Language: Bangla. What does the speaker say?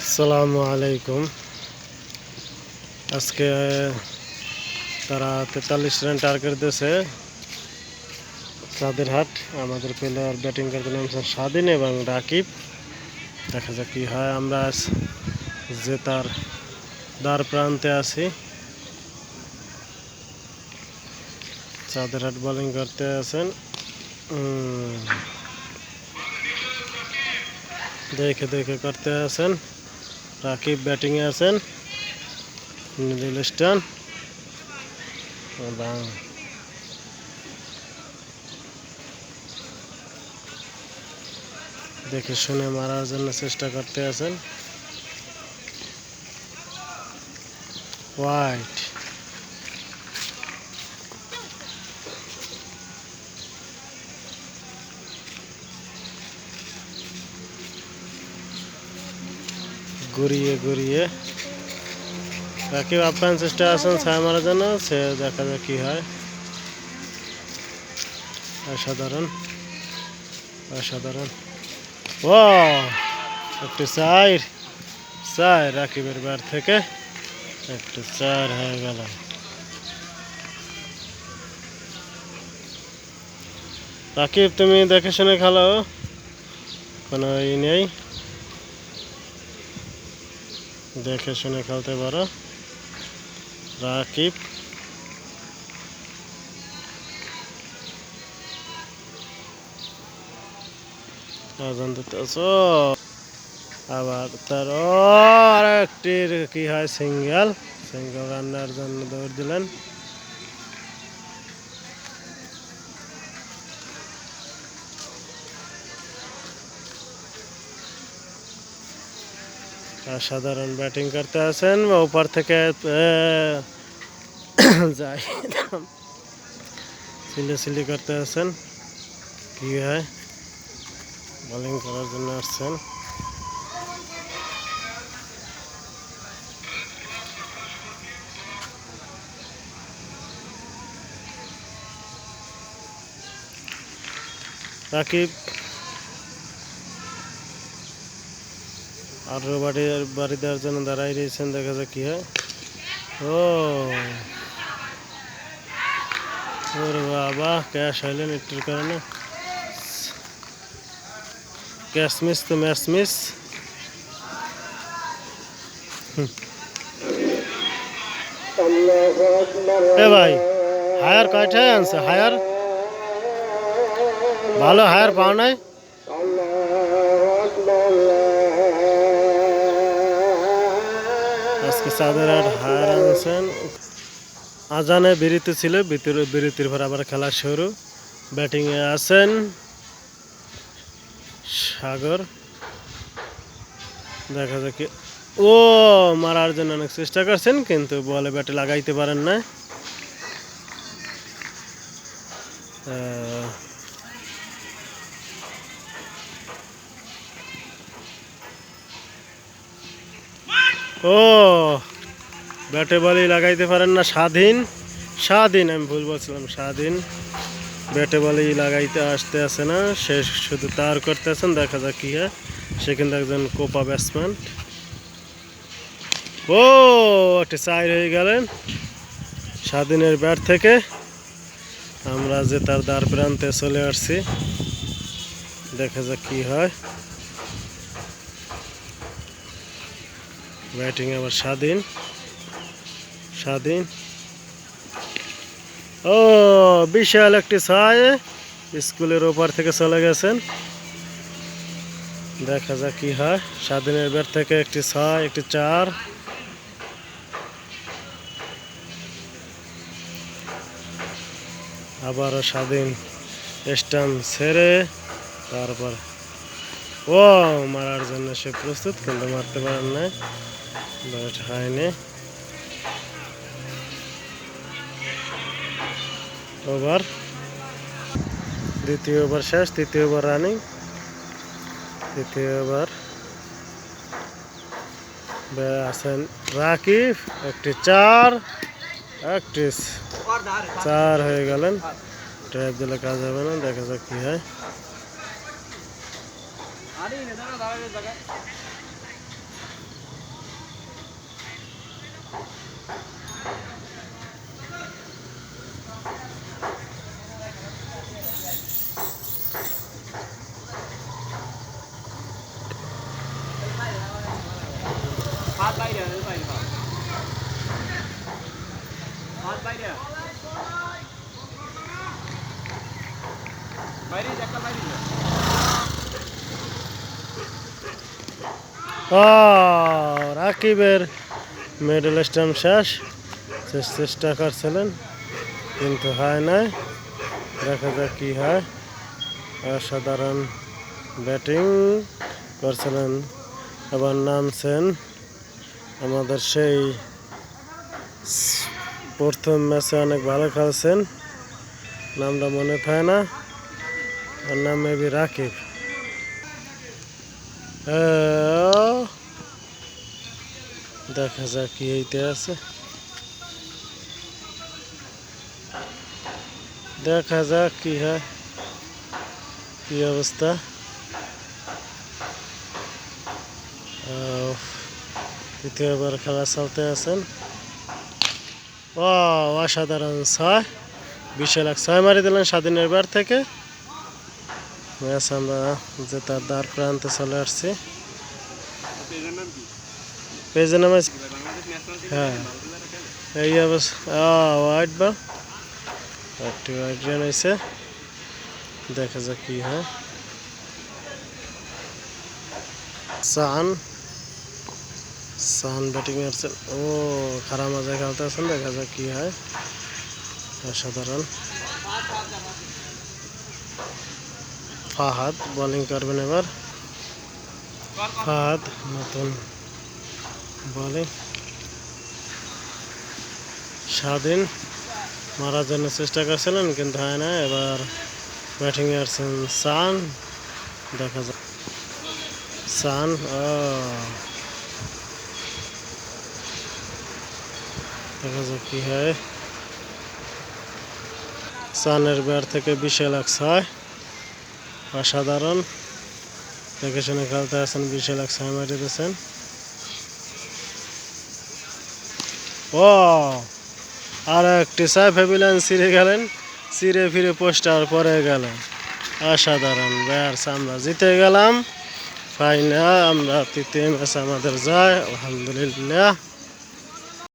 আসসালামু আলাইকুম। আজকে, তারা তেতাল্লিশ রান টার্গেট দিয়েছে। চাঁদেরহাট আমাদের প্লেয়ার ব্যাটিং করতে নামছেন স্বাধীন এবং রাকিব। দেখা যাক কী হয়, আমরা আজ জেতার দ্বার প্রান্তে আছি। চাঁদেরহাট বোলিং করতে আছেন। দেখে দেখে করতে আছেন। রাকিব ব্যাটিংয়ে আছেন মিডিল স্টান এবং দেখে শুনে মারার জন্য চেষ্টা করতে আছেন হোয়াইট ঘুরিয়ে ঘুরিয়ে। রাকিব আপ্যায়ন চেষ্টা আছেন, ছায়া মারার জন্য। সে দেখা যাক কি হয়। অসাধারণ। অসাধারণ। ও, একটু চার। চার রাকিবের বার থেকে একটু চার হয়ে গেল। রাকিব, তুমি দেখে শুনে খেলো। কোনো ই নেই। দেখে শুনে খেলতে পারো। রাকিব। আবার তার আর একটি কি হয়, সিঙ্গেল। সিঙ্গেল রান্নার জন্য দৌড় দিলেন। সাধারণ ব্যাটিং করতে আছেন উপর থেকে যাই সিলি সিলি করতে আছেন। কি হয়? বোলিং করার জন্য আসছেন। রাকিব আর বাড়ি বাড়ি দেওয়ার জন্য দাঁড়াই রয়েছেন, দেখা যাক কি হয়। ও। ওরে বাবা, ক্যাশ হইলেন একটুর কারণে। ক্যাশ মিস তো ম্যাচ মিস। এ ভাই, হায়ার কয়টায় আনছে? হায়ার? ভালো হায়ার পাও নাই? আজকে চাঁদের আট হায়ার আনছেন। আজানে বিরতি ছিল বিরতির পর আবার খেলা শুরু। ব্যাটিংয়ে আছেন সাগর। দেখা যাক ও, মারার জন্য অনেক চেষ্টা করছেন, কিন্তু বলে ব্যাটে লাগাইতে পারেন না ও, ব্যাটে বলই লাগাইতে পারেন না, স্বাধীন স্বাধীন, আমি ভুল বলছিলাম, স্বাধীন। ব্যাটে বলই লাগাইতে আসতে আসে না, সে শুধু তার করতে আছেন দেখা যাক কি হয়। সে কিন্তু একজন কোপা ব্যাটসম্যান। ও, একটা চার হয়ে গেলেন, স্বাধীনের ব্যাট থেকে। আমরা যে তার দ্বার প্রান্তে চলে আসছি, দেখা যাক কি হয়। ব্যাটিং আবার স্বাধীন। স্বাধীন। ও, বিশাল একটি ছয় স্কুলের ওপার থেকে চলে গেছেন। দেখা যাক কি হয়। স্বাধীনের ব্যাট থেকে একটি ছয় একটি চার। আবারও স্বাধীন স্টাম্প ছেড়ে তারপর ও, মারার জন্য সে প্রস্তুত, কিন্তু মারতে পারেন না ব্যাট হয়নি ওভার দ্বিতীয় ওভার শেষ তৃতীয় ওভার রানিং তৃতীয় ওভার আছেন রাকিব একটি চার একটি চার হয়ে গেলেন। ট্র্যাপ দিলে কাজ হবে না, দেখা যাক কি হয় ও রাকিবের মিডল স্টাম্প শেষ। শেষ চেষ্টা করছিলেন, কিন্তু হয় নাই। দেখা যাক কি হয়। অসাধারণ ব্যাটিং করছিলেন, আবার নামছেন আমাদের সেই প্রথম ম্যাচে অনেক ভালো খেলছেন। নামটা মনে থাকে না। ওর নাম মেবি রাকিব দেখা যাক কি হইতে আছে দেখা যাক কি হয় কি অবস্থা তৃতীয়বার খেলা চলতে আছেন ও অসাধারণ ছয় বিশাল এক ছয় মারি দিলেন স্বাধীনের বার থেকে ম্যাচ আমরা জেতার দ্বার প্রান্তে চলে আসছি। পেজে নামে হ্যাঁ। এই হোয়াইট বল একটি হোয়াইট হয়েছে। দেখা যাক কি হয়। সান। সান ব্যাটিং আসছেন ও, খারাপ মাঝে খেলতে আছেন, দেখা যাক কি হয়। অসাধারণ। ফাহাদ বোলিং করবেন এবার। ফাহাদ, নতুন বোলিং স্বাধীন, মারার জন্য চেষ্টা করছিলেন, কিন্তু হয় না। এবার ব্যাটিং আসছেন সান। দেখা যাক। সান, ও। দেখা যাক কি হয়। সানের ব্যাট থেকে বিশাল এক ছয় অসাধারণ। দেখে শুনে খেলতে আছেন বিশাল এক ছয় মারি দিয়েছেন। ও, আর একটি ছয় ভেবিলেন ছিঁড়ে গেলেন, ছিঁড়ে ফিরে পোস্টার পরে গেলেন অসাধারণ ব্যাটস আমরা জিতে গেলাম। ফাইনাল, আমরা তৃতীয় ম্যাচ আমাদের জয়, আলহামদুলিল্লাহ।